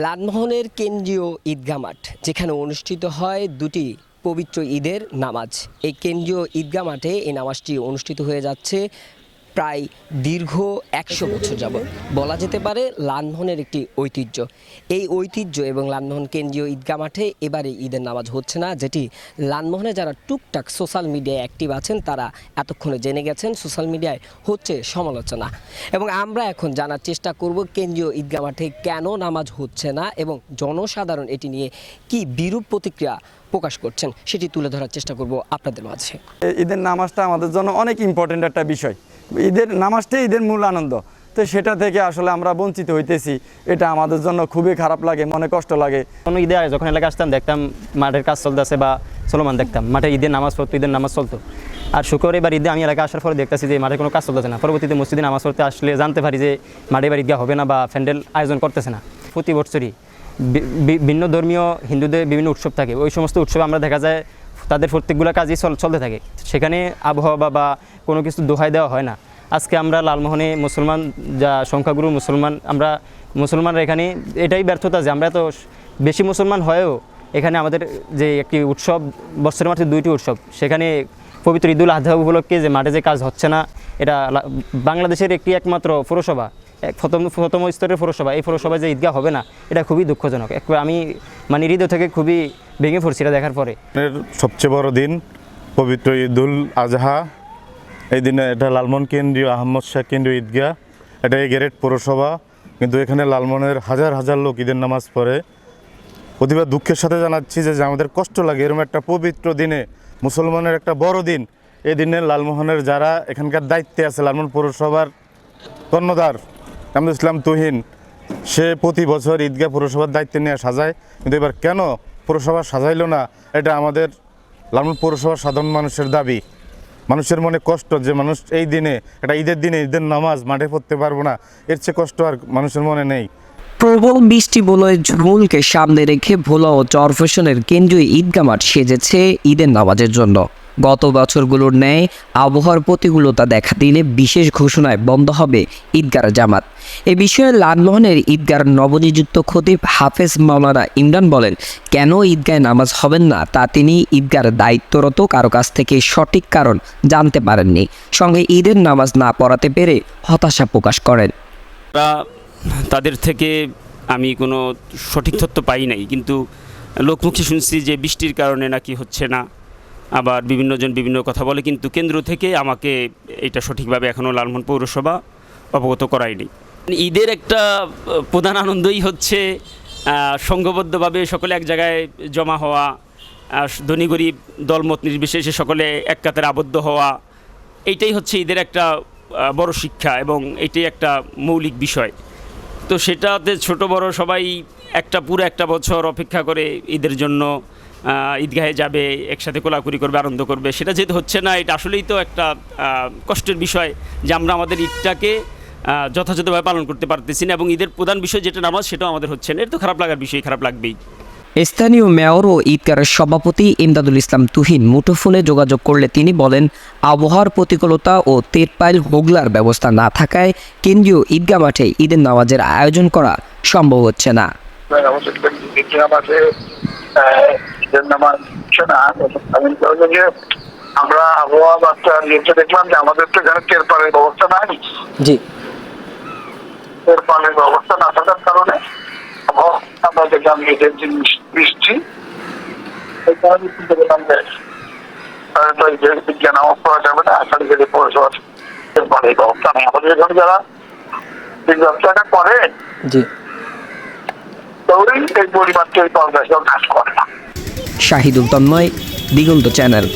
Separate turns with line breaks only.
লালমোহনের কেন্দ্রীয় ঈদগা মাঠ, যেখানে অনুষ্ঠিত হয় দুটি পবিত্র ঈদের নামাজ। এই কেন্দ্রীয় ঈদগা মাঠে এই নামাজটি অনুষ্ঠিত হয়ে যাচ্ছে প্রায় দীর্ঘ একশো বছর যাবৎ। বলা যেতে পারে লালমোহনের একটি ঐতিহ্য। এই ঐতিহ্য এবং লালমোহন কেন্দ্রীয় ঈদগাহ মাঠে এবারে ঈদের নামাজ হচ্ছে না, যেটি লালমোহনে যারা টুকটাক সোশ্যাল মিডিয়ায় অ্যাক্টিভ আছেন, তারা এতক্ষণে জেনে গেছেন সোশ্যাল মিডিয়ায় হচ্ছে সমালোচনা। এবং আমরা এখন জানার চেষ্টা করব কেন্দ্রীয় ঈদগাহ মাঠে কেন নামাজ হচ্ছে না এবং জনসাধারণ এটি নিয়ে কি বিরূপ প্রতিক্রিয়া প্রকাশ করছেন, সেটি তুলে ধরার চেষ্টা করব আপনাদের মাঝে।
ঈদের নামাজটা আমাদের জন্য অনেক ইম্পর্টেন্ট একটা বিষয়। ঈদের নামাজটাই ঈদের মূল আনন্দ। তো সেটা থেকে আসলে আমরা বঞ্চিত হইতেছি। এটা আমাদের জন্য খুবই খারাপ লাগে, মনে কষ্ট লাগে।
কোনো ঈদে যখন এলাকা আসতাম, দেখতাম মাঠের কাজ চলতেছে বা চলমান দেখতাম। মাঠে ঈদের নামাজ পড়তো, ঈদের নামাজ চলতো। আর শুক্র এবার ঈদে আমি এলাকা আসার পরে দেখতেছি যে মাঠে কোনো কাজ চলতেছে না। পরবর্তীতে মসজিদে নামাজ পড়তে আসলে জানতে পারি যে মাঠে এবার ঈদগাহ হবে না বা প্যান্ডেল আয়োজন করতেছে না। প্রতি বছরই ভিন্ন ধর্মীয় হিন্দুদের বিভিন্ন উৎসব থাকে। ওই সমস্ত উৎসবে আমরা দেখা যায় তাদের প্রত্যেকগুলো কাজই চল চলতে থাকে। সেখানে আবহাওয়া বা- কোনো কিছু দোহাই দেওয়া হয় না। আজকে আমরা লালমোহনে মুসলমান যা সংখ্যাগুরু মুসলমান, আমরা মুসলমানরা এখানে এটাই ব্যর্থতা যে আমরা তো বেশি মুসলমান হয়েও এখানে আমাদের যে একটি উৎসব, বছরের মাঠে দুইটি উৎসব, সেখানে পবিত্র ঈদুল আজহা উপলক্ষে যে মাঠে যে কাজ হচ্ছে না, এটা বাংলাদেশের একটি একমাত্র পৌরসভা। প্রথম প্রথম স্তরের পৌরসভা, এই পৌরসভায় যে ঈদগাহ হবে না, এটা খুবই দুঃখজনক। একবার আমি মানে হৃদয় থেকে খুবই ভেঙে পড়ছি এটা দেখার পরে।
সবচেয়ে বড় দিন পবিত্র ঈদুল আজহা। এই দিনে এটা লালমোহন কেন্দ্রীয়, আহমদ শাহ কেন্দ্রীয় ঈদগাহ। এটা এই গ্যারেট পৌরসভা, কিন্তু এখানে লালমোহনের হাজার হাজার লোক ঈদের নামাজ পড়ে। প্রতিবার দুঃখের সাথে জানাচ্ছি যে আমাদের কষ্ট লাগে এরকম একটা পবিত্র দিনে, মুসলমানের একটা বড় দিন। এই দিনে লালমোহনের যারা এখানকার দায়িত্বে আছে, লালমোহন পৌরসভার কর্ণধার আহমদ ইসলাম তুহিন, সে প্রতি বছর ঈদগাহ পৌরসভার দায়িত্ব নিয়ে সাজায়। কিন্তু এবার কেন পৌরসভা সাজাইলো না? এটা আমাদের লালমোহন পৌরসভার সাধারণ মানুষের দাবি। মানুষের মনে কষ্ট যে মানুষ এই দিনে এটা ঈদের দিনে, ঈদের নামাজ মাঠে পড়তে পারব না। এর চেয়ে কষ্ট আর মানুষের মনে নেই।
প্রবল বৃষ্টি বলয় ঝুমুলকে সামনে রেখে ভোলা ও চরফেশনের কেন্দ্রীয় ঈদগাহ মাঠ সেজেছে ঈদের নামাজের জন্য। গত বছরগুলোর ন্যায় আবহাওয়ার প্রতিকূলতা দেখা দিলে বিশেষ ঘোষণায় বন্ধ হবে ঈদগার জামাত। এ বিষয়ে লালমোহনের ঈদগার নবনিযুক্ত খতিব হাফেজ মাওলানা ইমরান বলেন, কেন ঈদগায় নামাজ হবেন না তা তিনি ঈদগার দায়িত্বরত কারও কাছ থেকে সঠিক কারণ জানতে পারেননি। সঙ্গে ঈদের নামাজ না পড়াতে পেরে হতাশা প্রকাশ করেন।
তাদের থেকে আমি কোনো সঠিক তথ্য পাই নাই, কিন্তু লোকমুখে শুনছি যে বৃষ্টির কারণে নাকি হচ্ছে না। আবার বিভিন্নজন বিভিন্ন কথা বলে, কিন্তু কেন্দ্র থেকে আমাকে এটা সঠিকভাবে এখনও লালমোহন পৌরসভা অবগত করায়নি। ঈদের একটা প্রধান আনন্দই হচ্ছে সংঘবদ্ধভাবে সকলে এক জায়গায় জমা হওয়া ধনী গরিব দলমত নির্বিশেষে সকলে এক কাতারে আবদ্ধ হওয়া, এইটাই হচ্ছে ঈদের একটা বড় শিক্ষা এবং এটাই একটা মৌলিক বিষয়। তো সেটাতে ছোট বড় সবাই একটা পুরো একটা বছর অপেক্ষা করে ঈদের জন্য ঈদগাহে যাবে একসাথে কোলাকুলি করবে আনন্দ করবে সেটা যেহেতু হচ্ছে না। এটা আসলেই তো একটা আহ, কষ্টের বিষয় যে আমরা আমাদের ঈদটাকে যথাযথভাবে পালন করতে পারতেছি না এবং ঈদের প্রধান বিষয় যেটা নামাজ সেটাও আমাদের হচ্ছে না। এটা তো খারাপ লাগার বিষয় খারাপ লাগবেই।
স্থানীয় মেয়র ও ঈদগারের সভাপতি ইমদাদুল ইসলাম তুহিন মুঠোফোনে যোগাযোগ করলে তিনি বলেন আবহাওয়ার প্রতিকূলতা ও তেরপাইল হোগলার ব্যবস্থা না থাকায় কেন্দ্রীয় ঈদগাহ মাঠে ঈদের নামাজের আয়োজন করা সম্ভব হচ্ছে না।
নামাজ আমি বলব যে আমরা আবহাওয়া বার্তা দেখলাম যে আমাদের তো এখানে ব্যবস্থা নাই।
জি।
ব্যবস্থা না থাকার কারণে আমরা দেখলাম দিন বৃষ্টি এই কারণে চিন্তা করলাম যে আহ, এই বিজ্ঞান নামাজ পড়া যাবে না আসলে যদি পৌরসভা তেরপালের ব্যবস্থা নেই। আমাদের এখানে যারা এই ব্যবসাটা করে
জি।
এই পরিমাণ কাজ করে না।
শাহিদুল তন্ময় দিগন্ত চ্যানেল।